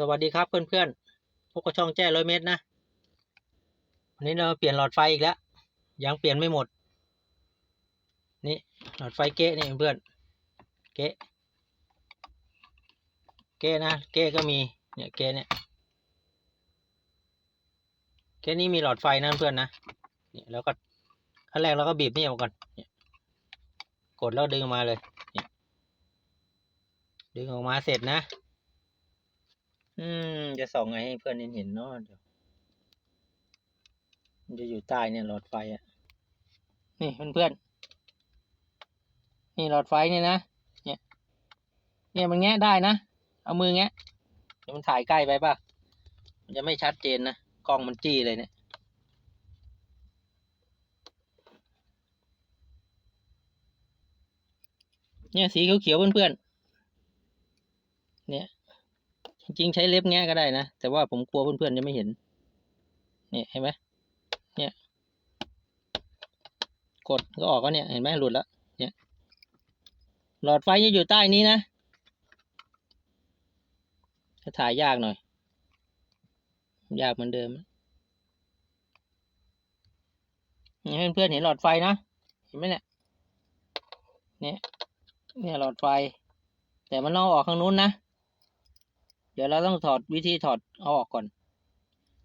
สวัสดีครับเพื่อนๆพวกกระช่องแจ้ร้อยเมตรนะวันนี้เราเปลี่ยนหลอดไฟอีกแล้ว ยังเปลี่ยนไม่หมด นี่หลอดไฟเก๊นี่เพื่อน เก๊เก๊นะ เก๊ก็มี เนี่ยเก๊เนี่ย เก๊นี้มีหลอดไฟนะเพื่อนนะเนี่ยแล้วก็ขั้นแรกเราก็บีบนี่ออกก่อนเนี่ยกดแล้วดึงออกมาเลยเนี่ยดึงออกมาเสร็จนะ อืม จะส่องไงให้เพื่อนเห็นเนาะเดี๋ยวมันจะอยู่ใต้เนี่ยหลอดไฟอะ่ะนี่เพื่อนๆนี่หลอดไฟเนี่ยนะเนี่ยเนี่ยมันแงะได้นะเอามือแงะเดี๋ยวมันถ่ายใกล้ไปป่ะมันจะไม่ชัดเจนนะกล้องมันจี้เลยเนี่ยเนี่ยสีเขียวๆเพื่อนๆเนี่ย จริงๆใช้เล็บแงะก็ได้นะ แต่ว่าผมกลัวเพื่อนๆจะไม่เห็น เนี่ยเห็นไหมเนี่ย กดก็ออกก็เนี่ย เห็นไหมหลุดแล้ว เนี่ย หลอดไฟจะอยู่ใต้นี้นะจะถ่ายยากหน่อย ยากเหมือนเดิมนี่เพื่อนๆเห็นหลอดไฟนะ เห็นไหมเนี่ย เนี่ย เนี่ยหลอดไฟ แต่มันเอาออกข้างนู้นนะ เดี๋ยวเราต้องถอดวิธีถอดเอาออกก่อน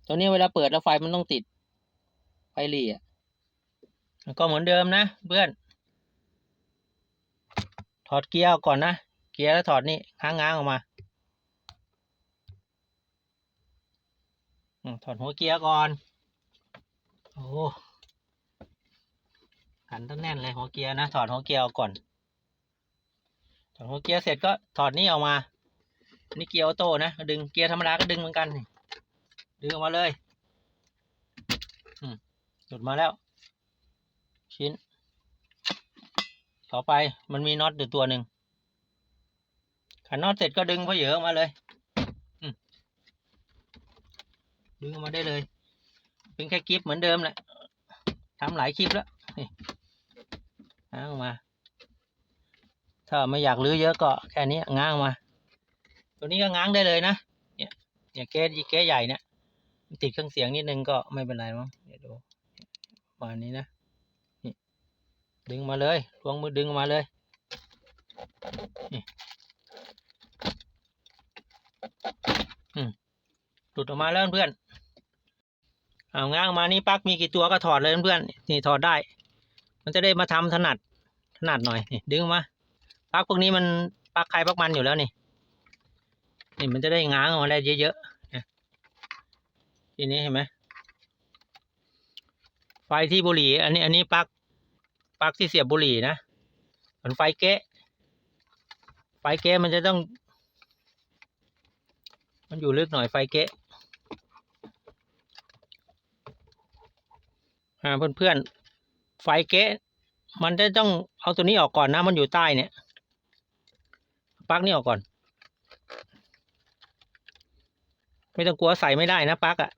ตัวนี้เวลาเปิดแล้วไฟมันต้องติด ไฟหลีอะก็เหมือนเดิมนะเพื่อน ถอดเกียร์ออกก่อนนะ เกียร์แล้วถอดนี่ง้างง้างออกมาถอดหัวเกียร์ก่อน โอ้ขันตั้งแน่นเลยหัวเกียร์นะ ถอดหัวเกียร์ออกก่อน ถอดหัวเกียร์เสร็จก็ถอดนี่ออกมา นี่เกียร์ออโต้นะดึงเกียร์ธรรมดาก็ดึงเหมือนกันดึงออกมาเลยอืมหลุดมาแล้ว ชิ้น ต่อไปมันมีน็อตอยู่ตัวหนึ่งขันน็อตเสร็จก็ดึงพอเหยอะออกมาเลยอืมดึงออกมาได้เลย เป็นแค่กิฟเหมือนเดิมแหละทำหลายคลิปแล้วง้างออกมา ถ้าไม่อยากรื้อเยอะก็แค่นี้ง้างมา ตัวนี้ก็ง้างได้เลยนะ เนี่ยเนี่ยเกสเกสใหญ่เนี่ยมันติดเครื่องเสียงนิดนึงก็ไม่เป็นไรมั้งเดี๋ยวดูประมาณนี้นะนี่ดึงมาเลยลวงมือดึงมาเลยนี่หลุดออกมาแล้วเพื่อนเอาง้างมานี่ปักมีกี่ตัวก็ถอดเลยเพื่อนนี่ถอดได้ มันจะได้มาทำถนัดถนัดหน่อยนี่ดึงมาปักพวกนี้มันปักใครปักมันอยู่แล้วนี่ นี่มันจะได้ง้างออกมาได้เยอะๆนะทีนี้เห็นไหมไฟที่บุหรี่ อันนี้ อันนี้ปลั๊กปลั๊กที่เสียบบุหรี่นะเหมือนไฟเก๊ะไฟเก๊ะมันจะต้อง มันอยู่ลึกหน่อยไฟเก๊ะอ่าเพื่อนๆไฟเก๊ะมันจะต้องเอาตัวนี้ออกก่อนนะ มันอยู่ใต้เนี่ยปลั๊กนี่ออกก่อน ไม่ต้องกลัวใส่ไม่ได้นะปลั๊กอะ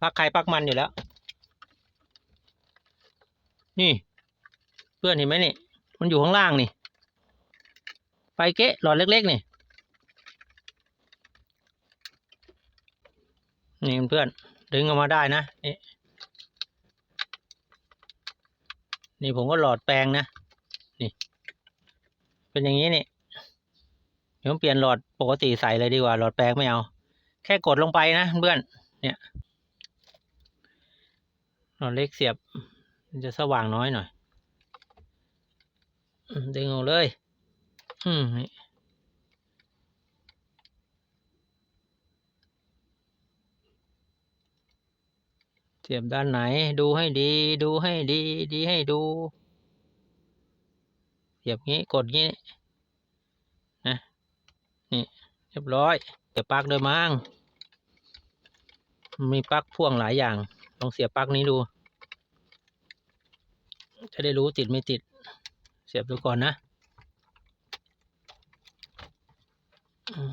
ปลั๊กใครปลั๊กมันอยู่แล้ว นี่ เพื่อนเห็นไหมนี่ มันอยู่ข้างล่างนี่ ไฟเก๊ะหลอดเล็กๆนี่ นี่เพื่อนดึงออกมาได้นะนี่นี่ผมก็หลอดแปลงนะ นี่ เป็นอย่างนี้นี่ เดี๋ยวผมเปลี่ยนหลอดปกติใส่เลยดีกว่า หลอดแปลงไม่เอา แค่กดลงไปนะเพื่อน เนี่ยหลอดเล็กเสียบ มันจะสว่างน้อยหน่อยดึงออกเลย อืมนี่เสียบด้านไหน ดูให้ดี ดูให้ดี ดีให้ดู เสียบงี้ กดงี้ นะ นี่ เรียบร้อยเสียบปลั๊กด้วยมั้งมีปลั๊กพ่วงหลายอย่าง ลองเสียบปลั๊กนี้ดู จะได้รู้ติดไม่ติด เสียบดูก่อนนะอืม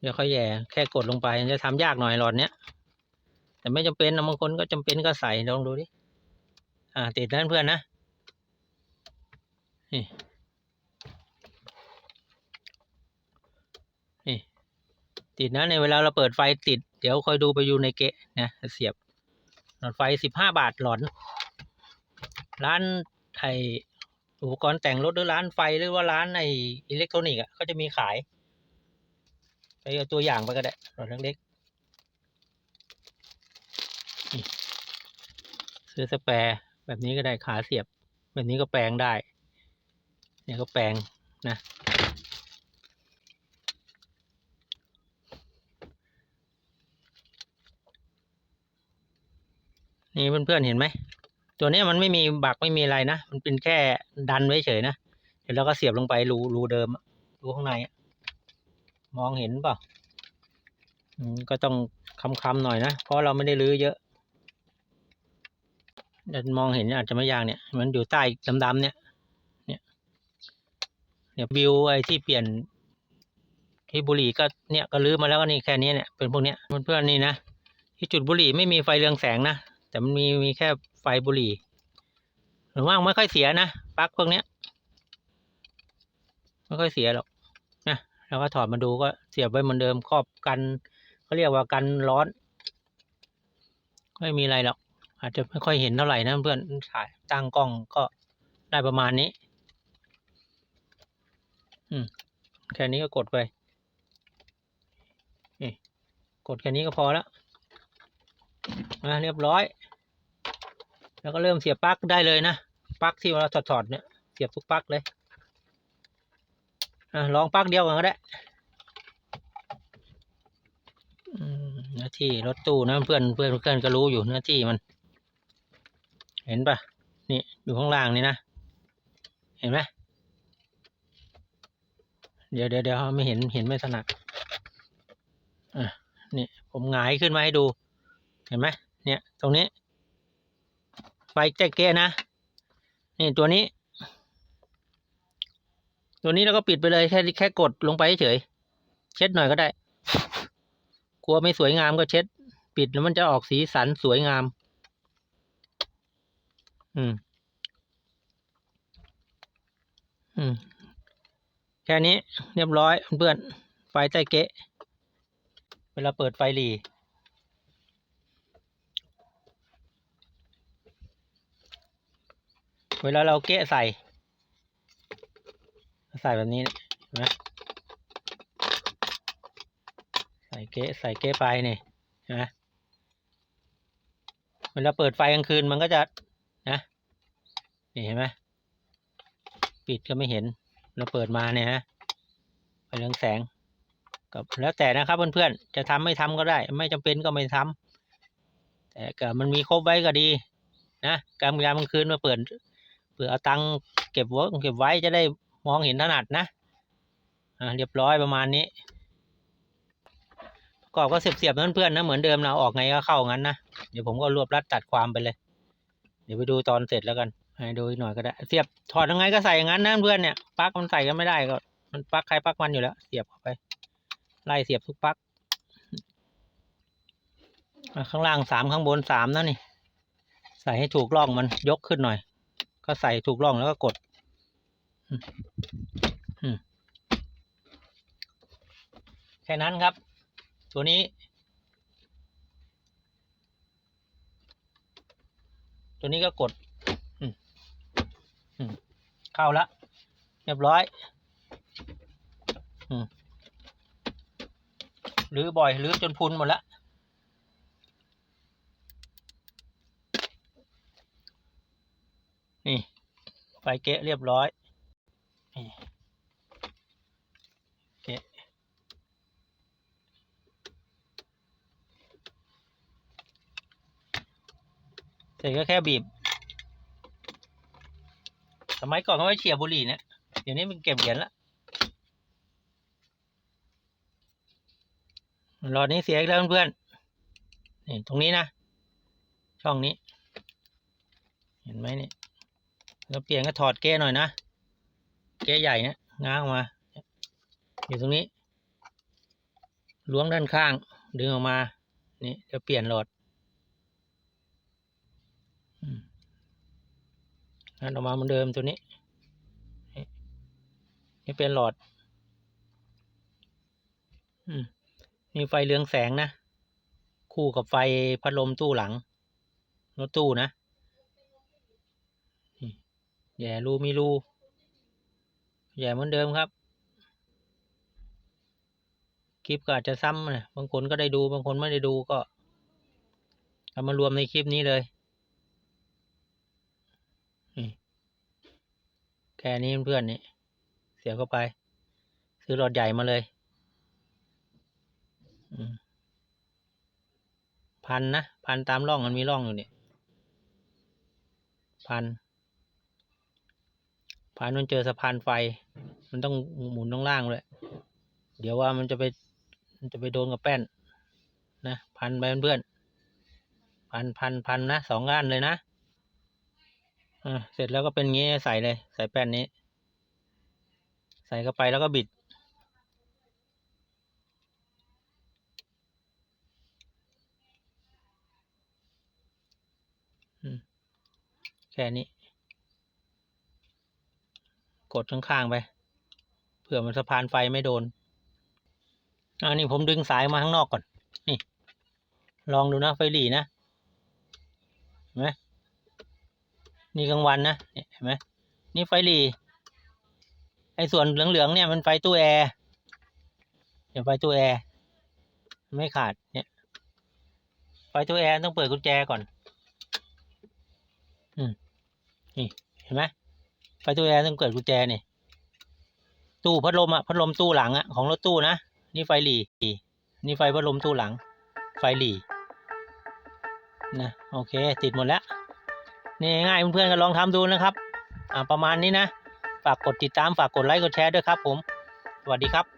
เดี๋ยวค่อยแย่แค่กดลงไปจะทำยากหน่อยหลอดเนี้ยแต่ไม่จำเป็นนะบางคนก็จำเป็นก็ใส่ลองดูดิ อ่าติดนั่นเพื่อนนะนี่ ติดนะในเวลาเราเปิดไฟติด เดี๋ยวคอยดูไปอยู่ในเกะนะเสียบหลอดไฟสิบห้าบาทหลอน ร้านไออุปกรณ์แต่งรถหรือร้านไฟหรือว่าร้านไออิเล็กทรอนิกส์อะเขาจะมีขาย ไปเอาตัวอย่างไปก็ได้หลอดเล็กๆซื้อสแปร์แบบนี้ก็ได้ขาเสียบ แบบนี้ก็แปลงได้ เนี่ยก็แปลงนะ นี่เพื่อนๆเห็นไหม ตัวนี้มันไม่มีบักไม่มีอะไรนะ มันเป็นแค่ดันไว้เฉยนะ เดี๋ยวเราก็เสียบลงไปรูรูเดิมรูข้างใน มองเห็นเปล่าก็ต้องคำๆหน่อยนะ เพราะเราไม่ได้รื้อเยอะเดี๋ยวมองเห็นอาจจะไม่ยากเนี่ย มันอยู่ใต้ดำๆเนี่ย เนี่ยเนี่ยวิวไอ้ที่เปลี่ยนที่บุหรี่ก็เนี่ยก็รื้อมาแล้วก็นี่แค่นี้เนี่ยเป็นพวกเนี้ยเพื่อนๆนี่นะที่จุดบุหรี่ไม่มีไฟเรืองแสงนะ แต่มันมีมีแค่ไฟบุหรี่หรือว่าไม่ค่อยเสียนะปลั๊กพวกเนี้ย ไม่ค่อยเสียหรอกนะแล้วก็ถอดมาดูก็เสียบไว้เหมือนเดิมครอบกันเขาเรียกว่ากันร้อน ไม่มีอะไรหรอกอาจจะไม่ค่อยเห็นเท่าไหร่นะเพื่อนถ่ายตั้งกล้องก็ได้ประมาณนี้ อืมแค่นี้ก็กดไปนี่กดแค่นี้ก็พอแล้วอะเรียบร้อย แล้วก็เริ่มเสียบปลั๊กได้เลยนะปลั๊กที่เราถอดๆเนี่ยเสียบทุกปลั๊กเลยอะลองปลั๊กเดียวกันก็ได้หน้าที่รถตู้นะเพื่อนเพื่อนเพื่อนก็รู้อยู่หน้าที่มัน เห็นปะนี่อยู่ข้างล่างนี่นะ เห็นไหมเดี๋ยวเดี๋ยวเดี๋ยวไม่เห็นเห็นไม่ถนัดอะนี่ผมหงายขึ้นมาให้ดู เห็นไหมเนี่ย ตรงนี้ ไฟแจ็คเก้นะ นี่ตัวนี้ ตัวนี้เราก็ปิดไปเลยแค่แค่กดลงไปเฉย เช็ดหน่อยก็ได้ กลัวไม่สวยงามก็เช็ด ปิดแล้วมันจะออกสีสันสวยงาม อืม อืม แค่นี้เรียบร้อยเพื่อนไฟใต้เกะ เวลาเปิดไฟหลี เวลาเราเกะใส่ ใส่แบบนี้เห็นไหมใส่เกะใส่เกะไปนี่นไหมเวลาเปิดไฟกลางคืนมันก็จะนะนี่เห็นไหมปิดก็ไม่เห็นเราเปิดมาเนี่ยนะไฟเรืองแสงก็แล้วแต่นะครับเพื่อนๆจะทำไม่ทำก็ได้ ไม่จำเป็นก็ไม่ทำแต่ก็มันมีครบไว้ก็ดีนะกลางยามกลางคืนมาเปิด เผื่อเอาตังค์เก็บไว้เก็บไว้จะได้มองเห็นถนัดนะอ่าเรียบร้อยประมาณนี้ประกอบก็เสียบๆนั่นเพื่อนนะเหมือนเดิมเราออกไงก็เข้างั้นนะเดี๋ยวผมก็รวบรัดตัดความไปเลย เดี๋ยวไปดูตอนเสร็จแล้วกันให้ดูหน่อยก็ได้ เสียบถอดยังไงก็ใส่อย่างนั้นนะเพื่อนเนี่ยปลั๊กมันใส่กันไม่ได้ก็มันปลั๊กใครปลั๊กมันอยู่แล้ว เสียบเข้าไป ไล่เสียบทุกปลั๊กข้างล่างสามข้างบนสามนะนี่ ใส่ให้ถูกร่องมันยกขึ้นหน่อย ก็ใส่ถูกร่องแล้วก็กดแค่นั้นครับ ตัวนี้ ตัวนี้ก็กดเข้าแล้วเรียบร้อยหรือบ่อยหรือจนพุนหมดแล้ว นี่ไฟเกะเรียบร้อยนี่เกะเสร็จก็แค่บีบ สมัยก่อนเขาไว้เฉียบบุหรี่เนี่ยเดี๋ยวนี้มันเก็บเหรียญละหลอดนี้เสียอีกแล้วเพื่อนๆนี่ตรงนี้นะ ช่องนี้ เห็นไหมเนี่ย แล้วเปลี่ยนก็ถอดเก้หน่อยนะเก้ใหญ่เนี่ยง้างออกมา อยู่ตรงนี้ ล้วงด้านข้าง ดึงออกมา นี่จะเปลี่ยนหลดอืมนั่นออกมาเหมือนเดิมตัวนี้ นี่เป็นหลอดอมนี่ไฟเรืองแสงนะ คู่กับไฟพัดลมตู้หลังรถตู้นะ แย่รูมีรูแย่เหมือนเดิมครับ คลิปก็อาจจะซ้ำนะบางคนก็ได้ดู บางคนไม่ได้ดูก็เอามารวมในคลิปนี้เลย แค่นี้เพื่อนนี่ เสียเข้าไป ซื้อหลอดใหญ่มาเลยพันนะ พันตามร่องมันมีร่องอยู่เนี่ย พัน พันมันเจอสะพานไฟ มันต้องหมุนต้องล่างเลย เดี๋ยวว่ามันจะไปมันจะไปโดนกับแป้น นะพันไปเพื่อนพันพันพันนะสองก้านเลยนะอ่าเสร็จแล้วก็เป็นงี้ใส่เลย ใส่แป้นนี้ ใส่เข้าไปแล้วก็บิดแค่นี้ กดข้างๆไป เผื่อมันสะพานไฟไม่โดนอันนี้ผมดึงสายมาข้างนอกก่อน นี่ ลองดูนะไฟหลีนะเห็นไหมนี่กลางวันนะเนี่ยเห็นไหมนี่ไฟหลีไอ้ส่วนเหลืองๆเนี่ยมันไฟตู้แอร์เดี๋ยวไฟตู้แอร์ไม่ขาดเนี่ยไฟตู้แอร์ต้องเปิดกุญแจก่อน อืมนี่เห็นไหม ไฟตู้แอร์ต้องเกิดกุญแจนี่ตู้พัดลมอะพัดลมตู้หลังอะของรถตู้นะนี่ไฟหลีนี่ไฟพัดลมตู้หลัง ไฟหลีนะโอเค ติดหมดแล้วนี่ง่ายเพื่อนๆก็ลองทำดูนะครับ อ่าประมาณนี้นะ ฝากกดติดตามฝากกดไลค์กดแชร์ด้วยครับผม สวัสดีครับ